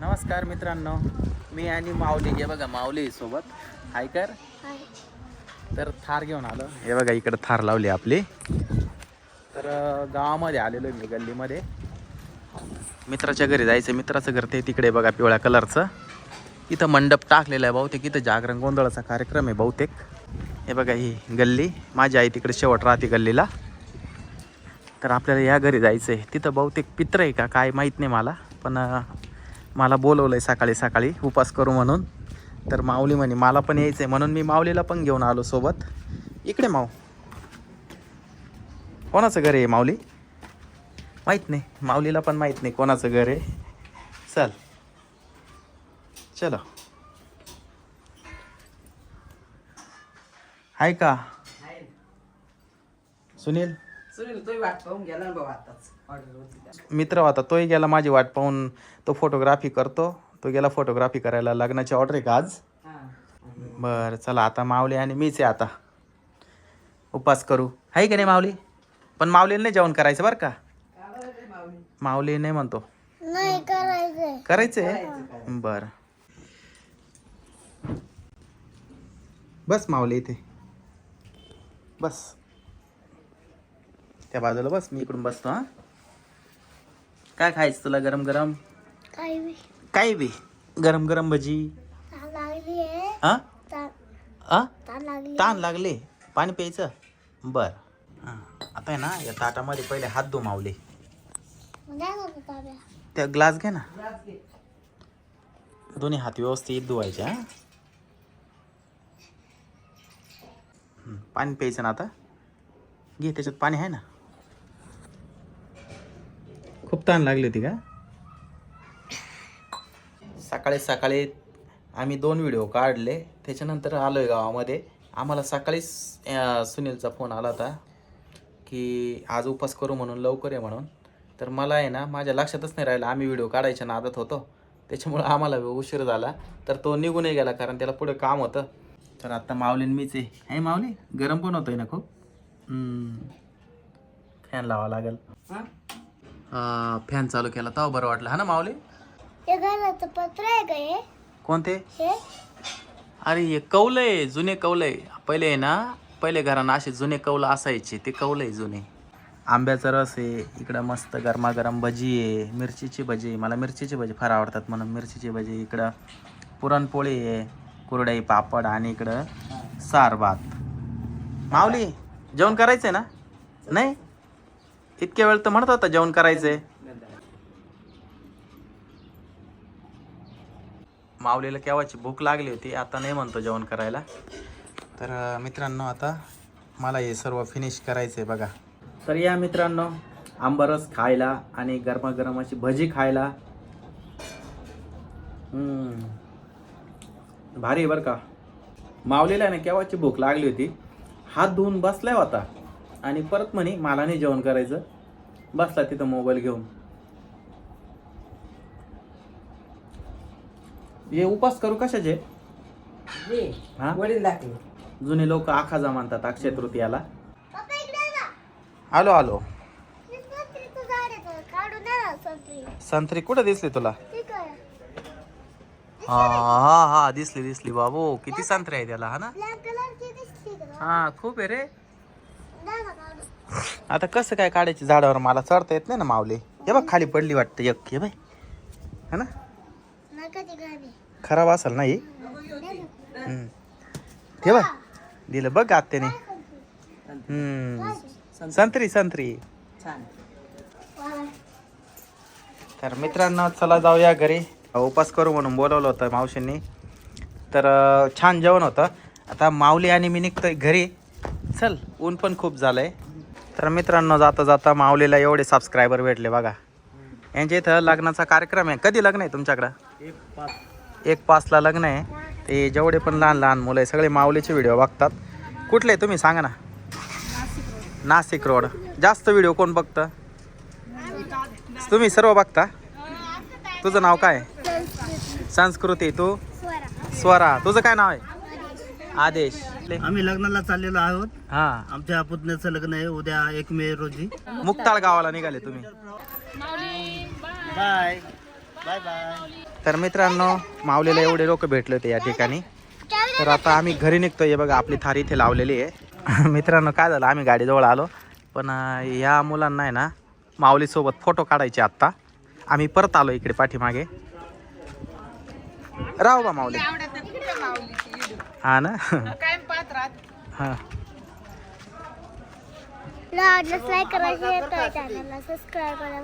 नमस्कार मित्रांनो मी आणि माऊली. हे बघा माऊली सोबत. हाय कर. तर थार घेऊन आलो. हे बघा इकडे थार लावली आपली. तर गावामध्ये आलेलो आहे मी गल्लीमध्ये. मित्राच्या घरी जायचं मित्राचं घर ते तिकडे बघा पिवळ्या कलरचं. इथं मंडप टाकलेला आहे बहुतेक. इथं जागरण गोंधळाचा कार्यक्रम आहे बहुतेक. हे बघा ही गल्ली. माझी आई तिकडे शेवट राहते गल्लीला. तर आपल्याला या घरी जायचं आहे तिथं बहुतेक पित्र आहे का काय माहीत नाही मला. पण मला बोलवलं आहे सकाळी सकाळी उपास करू म्हणून. तर माऊली म्हणे मला पण यायचं आहे म्हणून मी माऊलीला पण घेऊन आलो सोबत. इकडे माऊ. कोणाचं घर आहे माऊली? माहीत नाही. माऊलीला पण माहीत नाही कोणाचं घर आहे. चल. चलो. आहे का? सुनील? सुनील तोही वाट पाहून गेला ना भाऊ आताच ऑर्डर होती त्या. मित्र होता तोही गेला माझी वाट पाहून. तो फोटोग्राफी करतो. तो गेला फोटोग्राफी करायला. लग्नाची ऑर्डर आहे का आज? हा. बरं चला आता माऊली आणि मीच आहे आता. उपास करू. आहे की नाही माऊली? पण माऊलीला नाही जेवण करायचं बरं का? का बरं रे माऊली? नाही म्हणतो. नाही करायचंय. करायचं करायचं, आहे करायचं. बरं. बस माऊली इथे. बस. त्या बाजूला बस मी इकडून बसतो हां. काय खायचं तुला गरम गरम? काही बी. काय बी. गरम गरम भजी. ताण लागली आहे. हां? ताण. हां? लागली ताण लागले. पाणी प्यायचं? बर. हां. आता आहे ना या ताटामध्ये पहिले हात धु मावले द्या ना तो ताब्या त्या ग्लास घे ना. दोन्ही हात व्यवस्थित धुवायचे हां. हं, पाणी प्यायचं ना आता. घे त्याच्यात पाणी आहे ना. खूप ताण लागली होती का? सकाळी सकाळी आम्ही दोन व्हिडिओ काढले. त्याच्यानंतर आलो आहे गावामध्ये. आम्हाला सकाळीच सुनीलचा फोन आला होता की आज उपास करू म्हणून लवकर आहे म्हणून. तर मला आहे ना माझ्या लक्षातच नाही राहिलं. आम्ही व्हिडिओ काढायच्या नादात होतो. त्याच्यामुळं आम्हाला उशीर झाला. तर तो निघूनही गेला कारण त्याला पुढे काम होतं. तर आता माऊलीन मीच आहे. आहे माऊली गरम पण होतोय ना खूप? फॅन लावा लागेल. हा? फॅन चालू केला. तेव्हा बरं वाटलं. हा ना माऊली? हे घराचं पत्र आहे का हे? कोणते? हे? अरे हे कौलं आहे जुने कौलं आहे. पहिले आहे ना पहिले घरांना असे जुने कौलं असायचे. ते कौलं आहे जुने. आंब्याचा रस आहे इकडं मस्त गरमागरम भजी आहे मिरचीची भजी आहे. मला मिरचीची भजी फार आवडतात म्हणून मिरचीची भजी. इकडं पुरणपोळी आहे कुरडई पापड आणि इकडं सार भात माऊली जेवण करायचं आहे ना? नाही? इतक्या वेळ तर म्हणत होता जेवण करायचं आहे माऊलीला केव्हाची भूक लागली होती आता नाही म्हणतो जेवण करायला. तर मित्रांनो आता मला हे सर्व फिनिश करायचं आहे बघा. तर या मित्रांनो आंबरस खायला आणि गरमागरम अशी भजी खायला. भारी बर बरं का. माऊलीला आहे ना केव्हाची भूक लागली होती? हात धुवून बसलाय होता. आणि परत म्हणे मला नाही जेवण करायचं. बसला तिथं मोबाईल घेऊन. हे उपास करू कशाचे? घे. हा? वडील दाखले. जुने लोक आखाजा म्हणतात अक्षय तृतीयाला. आलो आलो. संत्री संत्री. कुठं दिसली तुला? ठीक आहे हा हा हा दिसली दिसली बाबू. किती संत्री आहे त्याला हा ना? ब्लॅक कलरची दिसली का? हा खूप आहे रे. आता कसं काय काढायची झाडावर मला चढता येत नाही ना मावले हे बघ खाली पडली वाटतं एक हे बाई. है ना? खराब असेल ना ही? हे बघ दिलं बघ आत्याने. हम्म. संत्री संत्री. तर मित्रांनो चला जाऊया घरी. उपास करू म्हणून बोलवलं होतं मावशींनी. तर छान जेवण होतं. आता माऊली आणि मी निघतोय घरी. चल ऊन पण खूप झालंय. तर मित्रांनो जाता जाता माऊलीला एवढे सबस्क्रायबर भेटले बघा. यांच्या इथं लग्नाचा कार्यक्रम आहे. कधी लग्न आहे तुमच्याकडं? एक पाचला लग्न आहे. ते जेवढे पण लहान लहान मुलं आहे सगळे माऊलीचे व्हिडिओ बघतात. कुठले तुम्ही? सांगा ना. नाशिक रोड. जास्त व्हिडिओ कोण बघतं? तुम्ही सर्व बघता? तुझं नाव काय संस्कृती. तू? स्वरा. स्वरा. तुझं काय नाव आहे? आदेश. आम्ही लग्नाला चाललेलो आहोत. हा. आमच्या पुतण्याचं लग्न आहे. उद्या एक मे रोजी. मुक्ताळ गावाला निघाले तुम्ही. बाय. Bye bye. तर मित्रांनो माऊलीला एवढे लोक भेटले होते या ठिकाणी. तर आता आम्ही घरी निघतोय बघा आपली थार इथे लावलेली आहे. मित्रांनो काय झालं? आम्ही गाडीजवळ आलो. पण या मुलांना आहे ना माऊलीसोबत फोटो काढायचे आत्ता आम्ही परत आलो इकडे पाठीमागे. राहू बा माऊली. हा ना? हा लाईक करा शेअर करा चॅनलला सबस्क्राईब करा